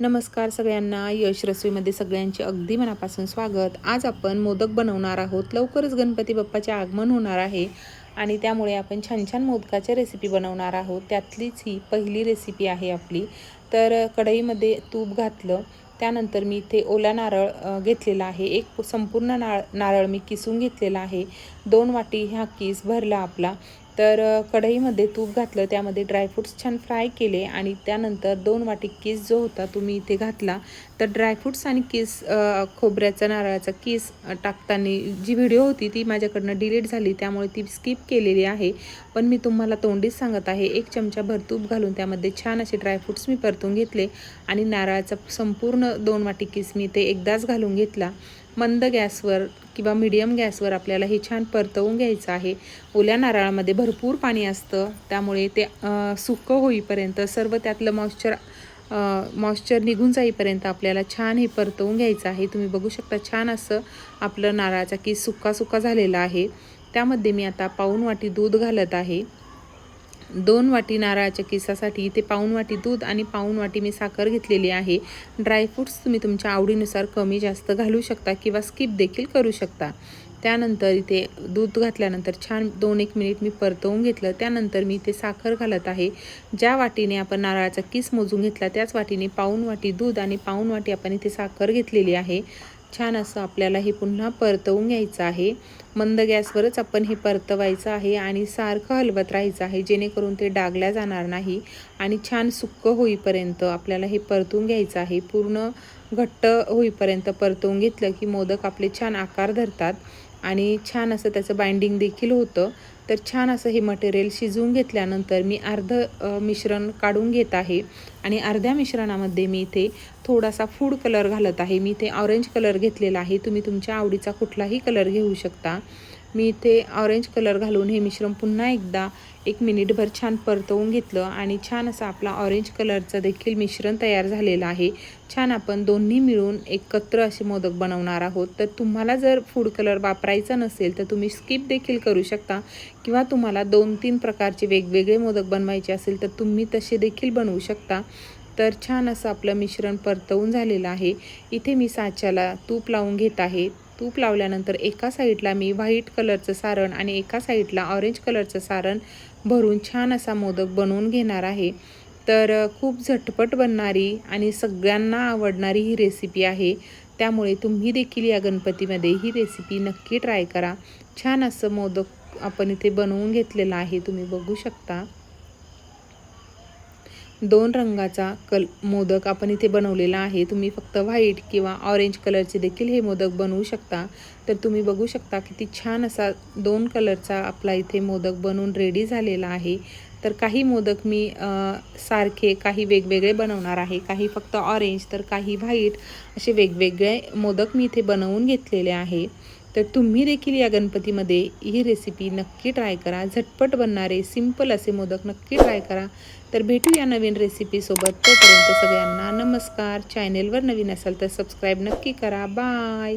नमस्कार सगळ्यांना. यश रसोईमध्ये सगळ्यांचे अगदी मनापासून स्वागत. आज आपण मोदक बनवणार आहोत. लवकरच गणपती बाप्पाचे आगमन होणार आहे आणि त्यामुळे आपण छान छान मोदकाच्या रेसिपी बनवणार आहोत. त्यातलीच ही पहिली रेसिपी आहे आपली. तर कढईमध्ये तूप घातलं. त्यानंतर मी इथे ओला नारळ घेतलेला आहे. एक संपूर्ण नाळ नारळ मी किसून घेतलेला आहे. दोन वाटी ह्या किस भरला आपला. तर कढईमध्ये तूप घातलं त्यामध्ये ड्रायफ्रूट्स छान फ्राय केले आणि त्यानंतर दोन वाटी किस जो होता तुम्ही इथे घातला तर ड्रायफ्रूट्स आणि किस खोबऱ्याचा नारळाचा किस टाकताना जी व्हिडिओ होती ती माझ्याकडनं डिलीट झाली त्यामुळे ती स्किप केलेली आहे. पण मी तुम्हाला तोंडीच सांगत आहे एक चमचा भर तूप घालून त्यामध्ये छान असे ड्रायफ्रूट्स मी परतून घेतले आणि नारळाचा संपूर्ण दोन वाटी किस मी ते एकदाच घालून घेतला. मंद गॅसवर किंवा मीडियम गॅसवर आपल्याला हे छान परतवून घ्यायचं आहे. ओल्या नारळामध्ये भरपूर पाणी असतं. त्यामुळे ते सुकं होईपर्यंत सर्व त्यातलं मॉइश्चर मॉइश्चर निघून जाईपर्यंत आपल्याला छान हे परतवून घ्यायचं आहे. तुम्ही बघू शकता छान असं आपलं नारळाचा की सुका सुका झालेला आहे. त्यामध्ये मी आता पाऊन वाटी दूध घालत आहे. दोन वाटी नारळाच्या केसासाठी इथे पाऊण वाटी दूध आणि पाऊन वाटी मी साखर घेतलेली आहे. ड्रायफ्रूट्स तुम्ही तुमच्या आवडीनुसार कमी जास्त घालू शकता किंवा स्किप देखील करू शकता. त्यानंतर इथे दूध घातल्यानंतर छान दोन एक मिनिट मी परतवून घेतलं. त्यानंतर मी इथे साखर घालत आहे. ज्या वाटीने आपण नारळाचा किस मोजून घेतला त्याच वाटीने पाऊन वाटी दूध आणि पाऊन वाटी आपण इथे साखर घेतलेली आहे. छान असं आपल्याला हे पुन्हा परतवून घ्यायचं आहे. मंद गॅसवरच आपण हे परतवायचं आहे आणि सारखं हलवत राहायचं आहे जेणेकरून ते डागल्या जाणार नाही आणि छान सुक्कं होईपर्यंत आपल्याला हे परतून घ्यायचं आहे. पूर्ण घट्ट होईपर्यंत परतवून घेतलं की मोदक आपले छान आकार धरतात आणि छान असं त्याचं बाइंडिंग देखील होतं. तर छान असं हे मटेरियल शिजवून घेतल्यानंतर मी अर्ध मिश्रण काढून घेत आहे. आणि अर्ध्या मिश्रणामध्ये मी इथे थोडासा फूड कलर घालत आहे. मी इथे ऑरेंज कलर घेतलेला आहे. तुम्ही तुमच्या आवडीचा कुठलाही कलर घेऊ शकता. मी इथे ऑरेंज कलर घालून हे मिश्रण पुन्हा एकदा एक मिनिटभर छान परतवून घेतलं आणि छान असं आपला ऑरेंज कलरचं देखील मिश्रण तयार झालेलं आहे. छान आपण दोन्ही मिळून एकत्र असे मोदक बनवणार आहोत. तर तुम्हाला जर फूड कलर वापरायचा नसेल तर तुम्ही स्किप देखील करू शकता. किंवा तुम्हाला दोन तीन प्रकारचे वेगवेगळे मोदक बनवायचे असेल तर तुम्ही तसे देखील बनवू शकता. तर छान असं आपलं मिश्रण परतवून झालेलं आहे. इथे मी साच्याला तूप लावून घेत आहे. तूप लावल्यानंतर एका साईडला मी व्हाईट कलरचं सारण आणि एका साईडला ऑरेंज कलरचं सारण भरून छान असा मोदक बनवून घेणार आहे. तर खूप झटपट बनणारी आणि सगळ्यांना आवडणारी ही रेसिपी आहे. त्यामुळे तुम्ही देखील या गणपतीमध्ये ही रेसिपी नक्की ट्राय करा. छान असं मोदक आपण इथे बनवून घेतलेलं आहे. तुम्ही बघू शकता. दोन रंगाचा कल मोदक आपण इथे बनवलेला आहे. तुम्ही फक्त व्हाईट किंवा ऑरेंज कलरचे देखील हे मोदक बनवू शकता. तर तुम्ही बघू शकता किती छान असा दोन कलरचा आपला इथे मोदक बनवून रेडी झालेला आहे. तर काही मोदक मी सारखे काही वेगवेगळे बनवणार आहे. काही फक्त ऑरेंज तर काही व्हाईट असे वेगवेगळे मोदक मी इथे बनवून घेतलेले आहे. तर तुम्ही देखील या गणपतीमध्ये ही रेसिपी नक्की ट्राय करा. झटपट बनणारे सिंपल असे मोदक नक्की ट्राय करा. तर भेटू या नवीन रेसिपीसोबत तोपर्यंत सगळ्यांना नमस्कार. चॅनेलवर नवीन असाल तर सबस्क्राईब नक्की करा. बाय